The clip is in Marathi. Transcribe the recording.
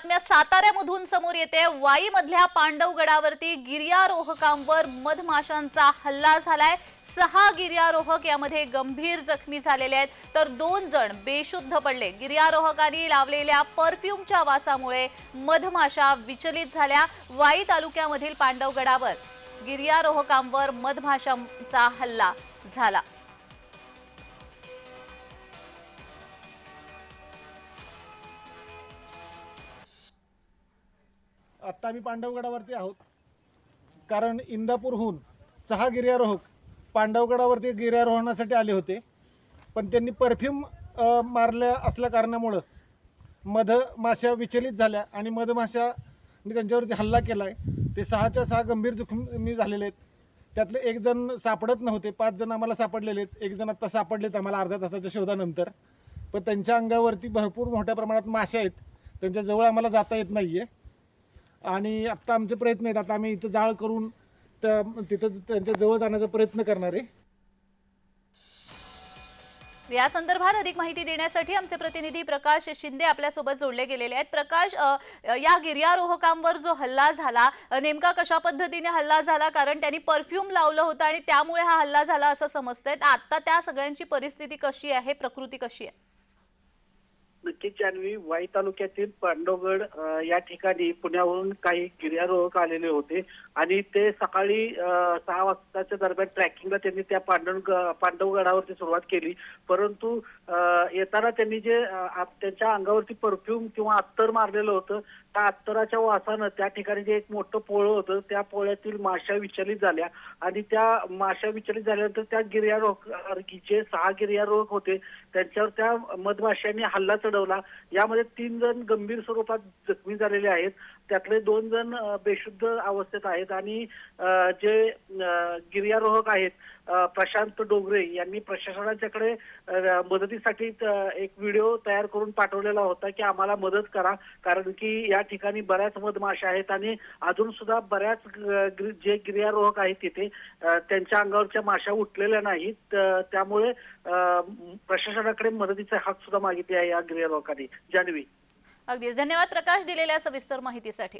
बातम्या साताऱ्यामधून समोर येते. वाईमधल्या पांडवगडावरती गिर्यारोहकांवर मधमाशांचा हल्ला झालाय. सहा गिर्यारोहक यामध्ये गंभीर जखमी झालेले आहेत. तर दोन जण बेशुद्ध पडले. गिर्यारोहकांनी लावलेल्या परफ्यूमच्या वासामुळे मधमाशा विचलित झाल्या. वाई तालुक्यामधील पांडवगडावर गिर्यारोहकांवर मधमाशांचा हल्ला झाला. आत्ता आम्ही पांडवगडावरती आहोत. कारण इंदापूरहून सहा गिर्यारोहक पांडवगडावरती गिर्यारोहणासाठी आले होते. पण त्यांनी परफ्यूम मारल्या असल्या कारणामुळं मधमाशा विचलित झाल्या आणि मधमाशाने त्यांच्यावरती हल्ला केला आहे ते सहाच्या सहा गंभीर जखमी झालेले आहेत. त्यातले एक जण सापडत नव्हते पाच जण आम्हाला सापडलेले आहेत. एक जण आत्ता सापडलेत आम्हाला अर्ध्या तासाच्या शोधानंतर. पण त्यांच्या अंगावरती भरपूर मोठ्या प्रमाणात माशा आहेत. त्यांच्याजवळ आम्हाला जाता येत नाही आहे आणि आत्ता आमचे प्रयत्न आहेत. आता आम्ही इथं जाळ करून त्या- तिथं त्यांच्या जवळ जाण्याचा प्रयत्न करणार आहे. या संदर्भात अधिक माहिती देण्यासाठी आमचे प्रतिनिधी प्रकाश शिंदे आपल्यासोबत जोडले गेलेले आहेत. प्रकाश या गिर्यारोहकांवर जो हल्ला झाला नेमका कशा पद्धतीने हल्ला झाला? कारण त्यांनी परफ्यूम लावलं होतं आणि त्यामुळे हा हल्ला झाला असं समजतंय. तर आता त्या सगळ्यांची परिस्थिती कशी आहे? प्रकृती कशी आहे? नक्कीच जान्हवी वाई तालुक्यातील पांडवगड या ठिकाणी पुण्यावरून काही गिर्यारोहक आलेले होते. आणि ते सकाळी सहा वाजताच्या दरम्यान ट्रॅकिंगला त्यांनी त्या पांडव पांडवगडावरती सुरुवात केली. परंतु येताना त्यांनी जे त्यांच्या अंगावरती परफ्यूम किंवा अत्तर मारलेलं होतं त्या अत्तराच्या वासानं त्या ठिकाणी जे एक मोठं पोळं होतं त्या पोळ्यातील माशा विचलित झाल्या. आणि त्या माशा विचलित झाल्यानंतर त्या गिर्यारोहक जे सहा गिर्यारोहक होते. त्यांच्यावर त्या मधमाशांनी हल्ला चढवला यामध्ये तीन जण गंभीर स्वरूपात जखमी झालेले आहेत. त्यातले दोन जण बेशुद्ध अवस्थेत आहेत आणि जे गिर्यारोहक आहेत प्रशांत डोंगरे यांनी प्रशासनाच्याकडे मदतीसाठी एक व्हिडिओ तयार करून पाठवलेला होता की आम्हाला मदत करा. कारण की या ठिकाणी बऱ्याच मधमाशा आहेत आणि अजून सुद्धा बऱ्याच जे गिर्यारोहक आहेत तिथे त्यांच्या अंगावरच्या माशा उठलेल्या नाहीत. त्यामुळे प्रशासनाकडे मदतीचा हात सुद्धा मागितले आहे या गिर्यारोहकांनी जान्हवी. अगदीच. धन्यवाद प्रकाश दिलेल्या सविस्तर माहितीसाठी.